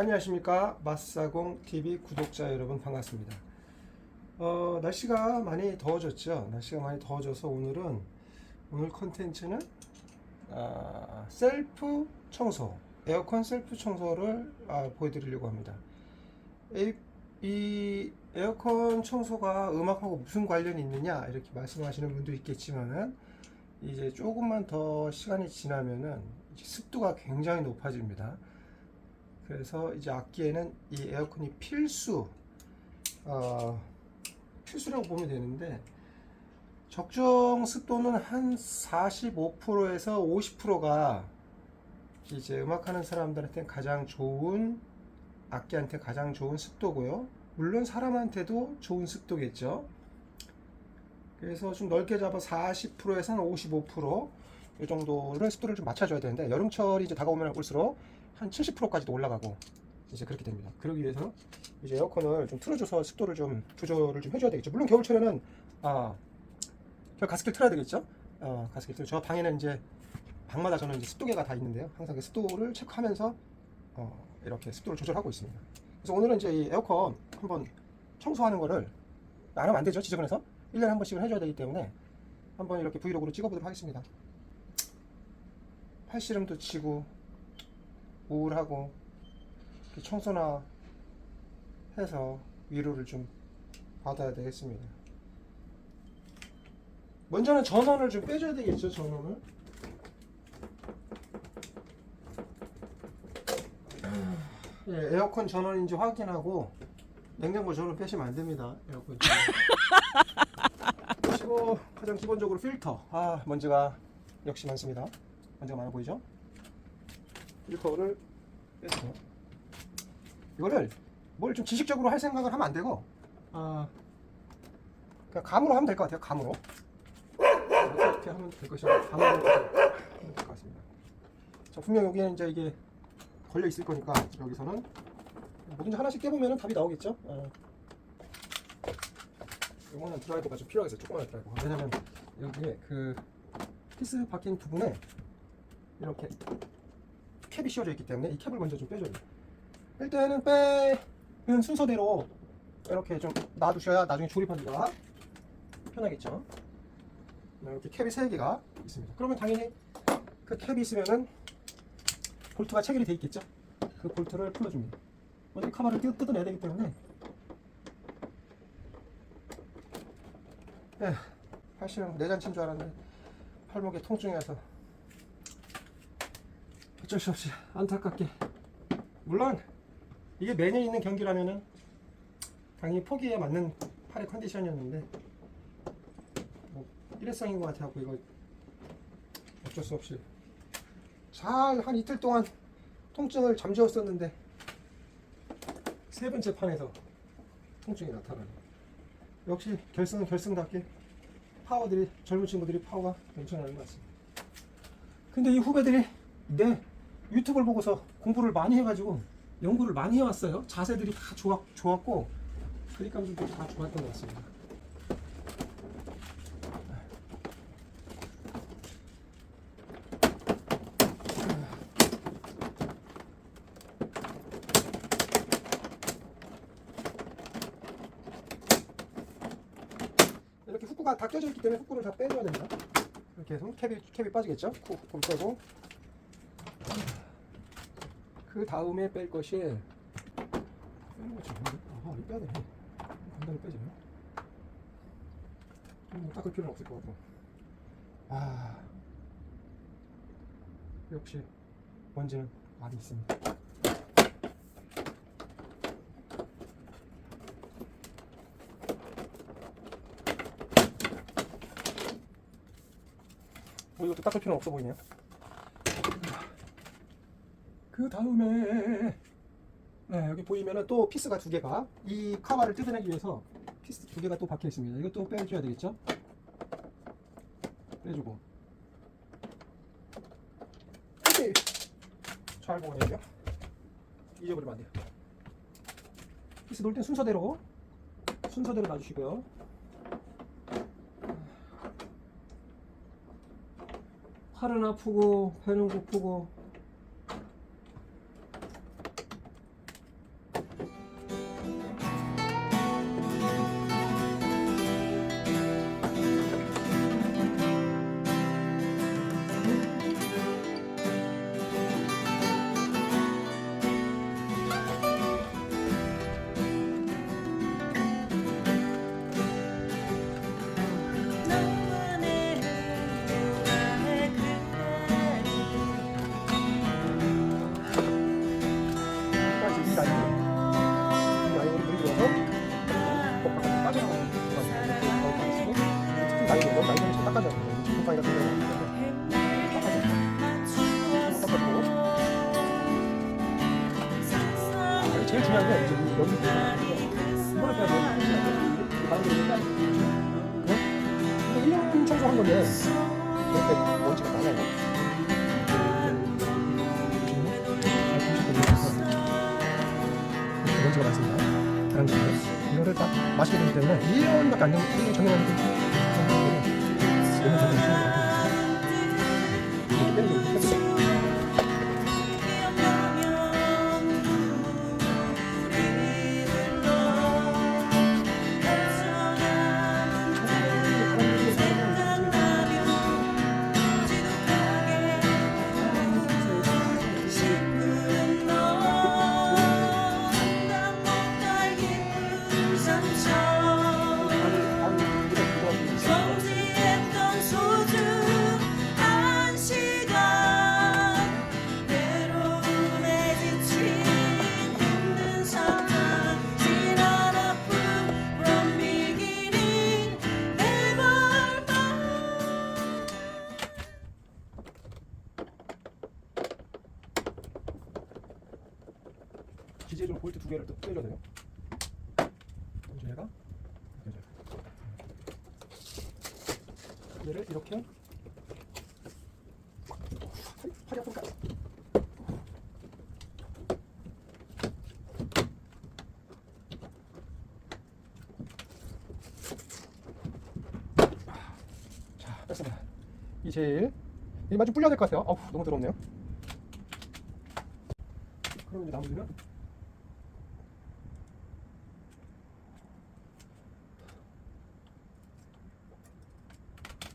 안녕하십니까 마사공 TV 구독자 여러분 반갑습니다. 어, 날씨가 많이 더워졌죠. 날씨가 많이 더워져서 오늘은 오늘 컨텐츠는 아, 셀프 청소, 에어컨 셀프 청소를 아, 보여드리려고 합니다. 이, 이 에어컨 청소가 음악하고 무슨 관련이 있느냐 이렇게 말씀하시는 분도 있겠지만은 이제 조금만 더 시간이 지나면은 습도가 굉장히 높아집니다. 그래서 이제 악기에는 이 에어컨이 필수 어, 필수라고 보면 되는데 적정 습도는 한 45%에서 50%가 이제 음악하는 사람들한테 가장 좋은 악기한테 가장 좋은 습도고요. 물론 사람한테도 좋은 습도겠죠. 그래서 좀 넓게 잡아 40%에서 한 55%이 정도를 습도를 좀 맞춰줘야 되는데 여름철이 이제 다가오면 올수록 한 70%까지도 올라가고 이제 그렇게 됩니다. 그러기 위해서 이제 에어컨을 좀 틀어줘서 습도를 좀 조절을 좀 해줘야 되겠죠. 물론 겨울철에는 아 겨울 가습기를 틀어야 되겠죠. 어, 가습기 틀. 저 방에는 이제 방마다 저는 이제 습도계가 다 있는데요. 항상 그 습도를 체크하면서 어, 이렇게 습도를 조절하고 있습니다. 그래서 오늘은 이제 이 에어컨 한번 청소하는 거를 안 하면 안 되죠. 지저분해서 1년에 한 번씩은 해줘야 되기 때문에 한번 이렇게 브이로그로 찍어보도록 하겠습니다. 팔씨름도 치고 우울하고 청소나 해서 위로를 좀 받아야 되겠습니다. 먼저는 전원을 좀 빼줘야 되겠죠, 전원을. 예, 에어컨 전원인지 확인하고 냉장고 전원 빼시면 안 됩니다. 에어컨 전원. 그리고 가장 기본적으로 필터. 아, 먼지가 역시 많습니다. 먼지가 많아 보이죠? 필터를 빼서 이거를 뭘 좀 지식적으로 할 생각을 하면 안 되고 아 그냥 감으로 하면 될 것 같아요. 감으로 이렇게 하면 될 것이고 감으로 하면 될 것 같습니다. 자 분명 여기에 이제 이게 걸려 있을 거니까 여기서는 뭐든지 하나씩 깨보면 답이 나오겠죠. 어. 이거는 드라이버가 좀 필요하겠어요. 조그마한 드라이버. 왜냐면 여기에 그 피스 박힌 부분에 이렇게 캡이 씌워져 있기 때문에 이 캡을 먼저 좀 빼줘야 돼요. 뺄 때는 빼는 순서대로 이렇게 좀 놔두셔야 나중에 조립하기가 편하겠죠. 이렇게 캡이 3개가 있습니다. 그러면 당연히 그 캡이 있으면은 볼트가 체결이 돼 있겠죠. 그 볼트를 풀어줍니다. 먼저 카바를 뜯, 뜯어내야 되기 때문에 에 팔씨름 내잔치인 줄 알았는데 팔목에 통증이 와서 어쩔 수 없이 안타깝게. 물론 이게 매년 있는 경기라면은 당연히 포기에 맞는 팔의 컨디션이었는데 뭐 일회성인 것 같아갖고 이거 어쩔 수 없이. 잘 한 이틀 동안 통증을 잠재웠었는데 세 번째 판에서 통증이 나타나네 역시 결승은 결승답게 파워들이 젊은 친구들이 파워가 괜찮은 것 같습니다. 근데 이 후배들이 내 유튜브를 보고서 공부를 많이 해가지고 연구를 많이 해왔어요. 자세들이 다 좋았, 좋았고 그립감도 다 좋았던 것 같습니다. 이렇게 후크가 다 껴져 있기 때문에 후크를 다 빼줘야 됩니다. 이렇게 해서 캡이, 캡이 빠지겠죠? 후크를 빼고 그 다음에 뺄 것이 빼는 거지 아 이거 빼야 돼 간단히 빼지 뭐 닦을 필요는 없을 것 같고 아 역시 먼지는 많이 있습니다. 뭐 이것도 닦을 필요는 없어 보이네요 그 다음에 네, 여기 보이면은 또 피스가 두 개가 이 카바를 뜯어내기 위해서 피스 두 개가 또 박혀 있습니다. 이것도 빼줘야 되겠죠? 빼주고. 잘 보내요. 잊어버리면 안 돼요. 피스 놓을 땐 순서대로 순서대로 놔주시고요. 팔은 아프고 배는 고프고 나이 너무 나이 들면 닦아줘야 돼. 곰팡이가 굉장히 많은데. 닦아주고. 아니, 제일 중요한 게 이제 여기 이번에 그냥 여기 바람 들으니까 근데 1년 청소한 건데 이렇게 먼지가 많아요. 먼지가 많습니다. 다른 게 이거를 딱 마시게 되기 때문에 1년밖에 안 되면 1년 전에 팔이 아프니까 자 뺐습니다. 이 제일 이 마좀 불려야 될 것 같아요. 어우 너무 더럽네요. 그럼 이제 나머지는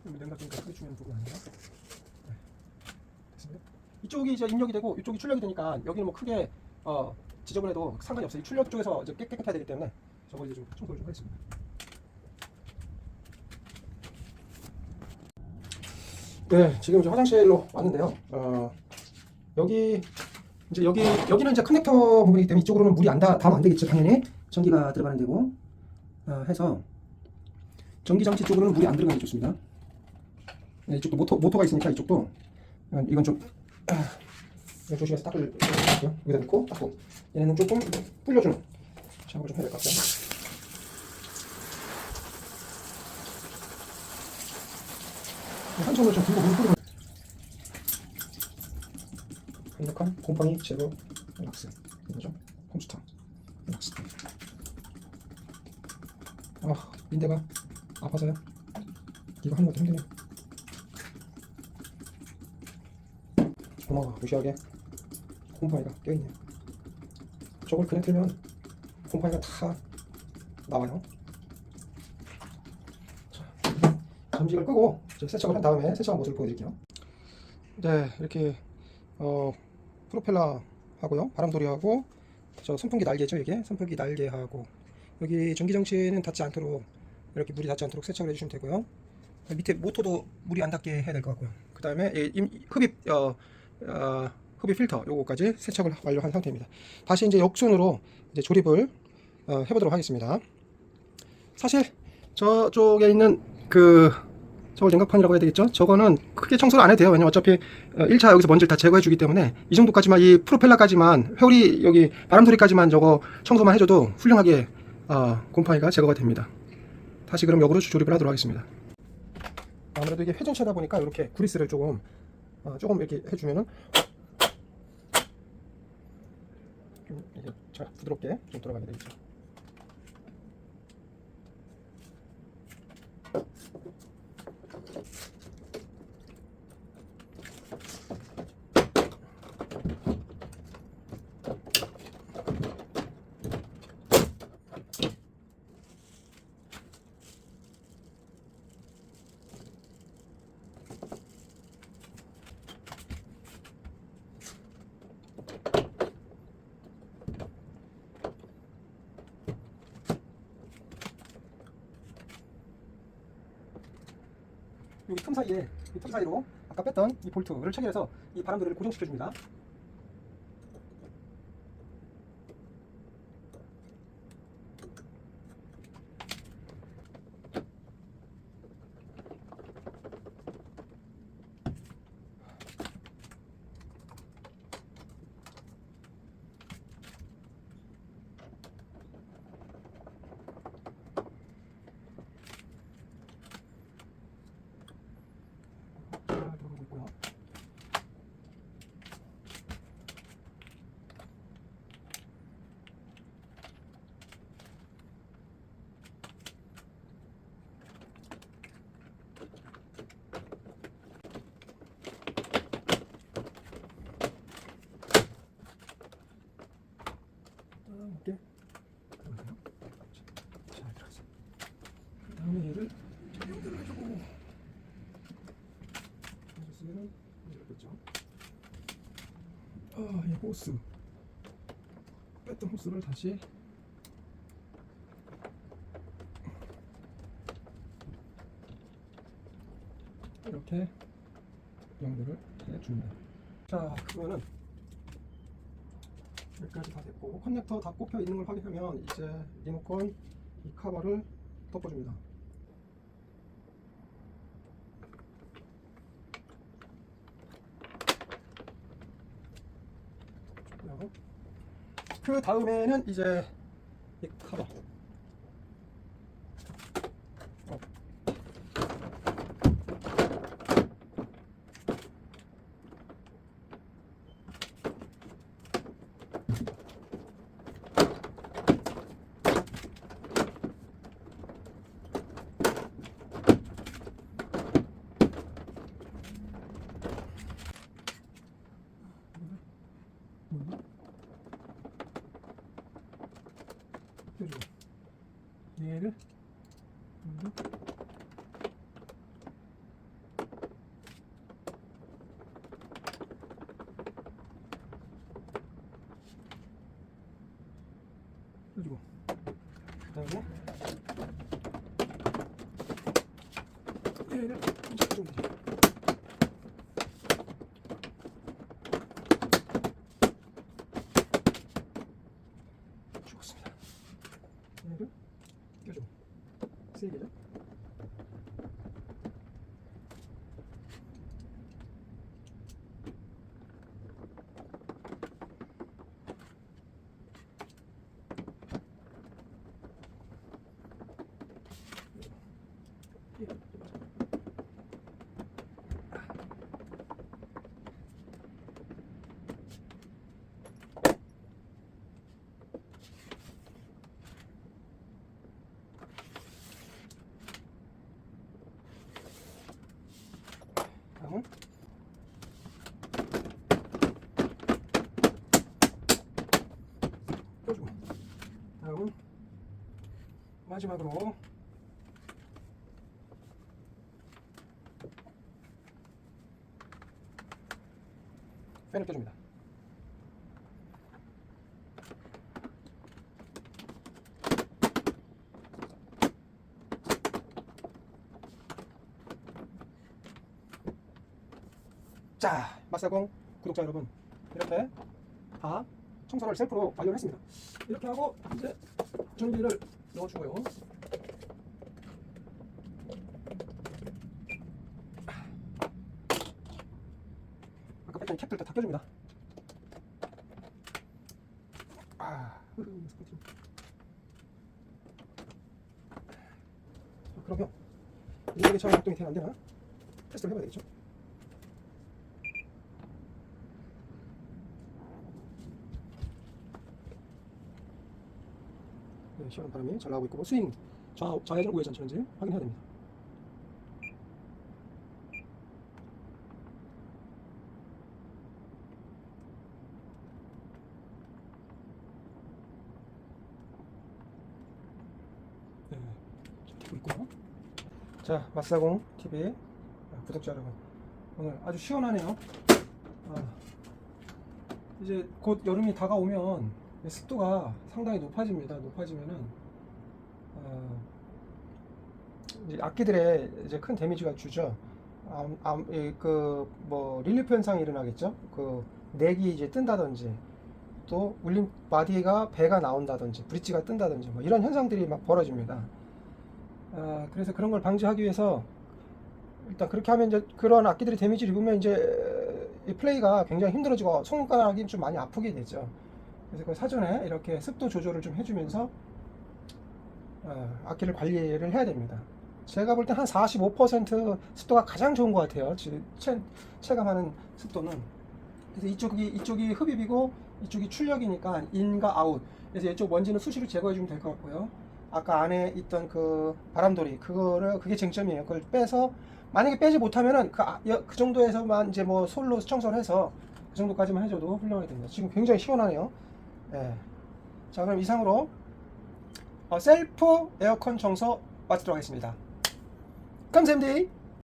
그럼 냉각 좀 크게 주면 부분 아닌가? 네. 됐습니다. 이쪽이 이제 입력이 되고 이쪽이 출력이 되니까 여기는 뭐 크게 어, 지저분해도 상관이 없어요. 이 출력 쪽에서 이제 깨, 깨끗해야 되기 때문에 저거 이제 좀 청소를 좀 하겠습니다. 네, 지금 이제 화장실로 왔는데요. 어, 여기 이제 여기 여기는 이제 커넥터 부분이기 때문에 이쪽으로는 물이 안 다, 닿으면 안 되겠죠, 당연히 전기가 들어가는 데고 어, 해서 전기 장치 쪽으로는 물이 안 들어가는 게 좋습니다. 네, 이쪽도 모터 모터가 있으니까 이쪽도 이건, 좀 아, 이거 조심해서 닦을 거요. 여기다 넣고 닦고. 얘네는 조금 불려주는 작업을 좀 해야 될 것 같아요. 한 손으로 좀 들고 물 뿌리면 강력한 곰팡이 제거 락스 이거죠? 컴스터 락스 아 인대가 아파서요? 이거 하는 것도 힘드네요 고마워 무시하게 곰팡이가 껴있네요. 저걸 그냥 틀면 곰팡이가 다 나와요. 자, 점직을 끄고 세척을 한 다음에 세척한 모습을 보여드릴게요. 네 이렇게 어, 프로펠러 하고요. 바람돌이하고 저 선풍기 날개죠 이게? 선풍기 날개하고. 여기 전기 장치는 닿지 않도록 이렇게 물이 닿지 않도록 세척을 해주시면 되고요. 밑에 모터도 물이 안 닿게 해야 될 것 같고요. 그 다음에 흡입 어, 어, 흡입 필터 요거까지 세척을 완료한 상태입니다 다시 이제 역순으로 이제 조립을 어, 해보도록 하겠습니다 사실 저쪽에 있는 그 저걸 냉각판이라고 해야 되겠죠? 저거는 크게 청소를 안 해도 돼요. 왜냐면 어차피 1차 여기서 먼지를 다 제거해 주기 때문에 이 정도까지만 이 프로펠러까지만 회오리 여기 바람소리까지만 저거 청소만 해줘도 훌륭하게 어, 곰팡이가 제거가 됩니다. 다시 그럼 역으로 조립을 하도록 하겠습니다. 아무래도 이게 회전차다 보니까 이렇게 그리스를 조금 어, 조금 이렇게 해주면은 좀 이게 잘 부드럽게 좀 돌아가게 되겠죠. 여기 틈 사이에 이 틈 사이로 아까 뺐던 이 볼트를 체결해서 이 바람들을 고정시켜 줍니다. 함께. 잘 들어가세요. 그 다음에 얘를 연결해주고 이렇겠죠. 그렇죠? 아, 이 호스 뺐던 호스를 다시 이렇게 연결을 해줍니다. 자, 그거는 여기까지 다 됐고 커넥터 다 꼽혀 있는 걸 확인하면 이제 리모컨 이 커버를 덮어줍니다. 그 다음에는 이제 이 커버. 어. 펴주고 얘를 음. 펴주고 그다음에 얘를 펴주면 되죠. 죽었습니다. 얘를 껴주고 세 개죠. 예, 맞아. 다음은 마지막으로 팬을 껴줍니다. 자, 마사공 구독자 여러분 이렇게 다 청소를 셀프로 완료했습니다. 이렇게 하고 이제 전기를 넣어주고요. 뺐던 캡들 다 껴줍니다. 아. 자, 그러면 이게 잘 작동이 되나 안 되나 테스트를 해봐야 되겠죠. 네, 시원한 바람이 잘 나오고 있고 스윙 좌, 좌회전 우회전 전지 확인해야 됩니다. 네, 잘 되고 있고요. 자, 마사공 TV 구독자 여러분 오늘 아주 시원하네요. 아, 이제 곧 여름이 다가오면 습도가 상당히 높아집니다. 높아지면은 어, 이제 악기들의 이제 큰 데미지가 주죠. 그뭐 릴리프 현상이 일어나겠죠. 그 넥이 이제 뜬다든지 또 울림 바디가 배가 나온다든지 브릿지가 뜬다든지 뭐 이런 현상들이 막 벌어집니다. 아, 그래서 그런 걸 방지하기 위해서 일단 그렇게 하면 이제 그런 악기들이 데미지를 입으면 이제 이 플레이가 굉장히 힘들어지고 손가락이 좀 많이 아프게 되죠. 그래서 그 사전에 이렇게 습도 조절을 좀 해주면서 어, 악기를 관리를 해야 됩니다. 제가 볼 때 한 45% 습도가 가장 좋은 것 같아요. 체, 체감하는 습도는. 그래서 이쪽이 이쪽이 흡입이고 이쪽이 출력이니까 인과 아웃. 그래서 이쪽 먼지는 수시로 제거해주면 될 것 같고요. 아까 안에 있던 그 바람돌이 그거를 그게 쟁점이에요. 그걸 빼서 만약에 빼지 못하면은 그, 아- 여- 그 정도에서만 이제 뭐 솔로 청소를 해서 그 정도까지만 해줘도 훌륭하게 됩니다. 지금 굉장히 시원하네요. 예. 자 그럼 이상으로 어, 셀프 에어컨 청소 마치도록 하겠습니다. 감사합니다.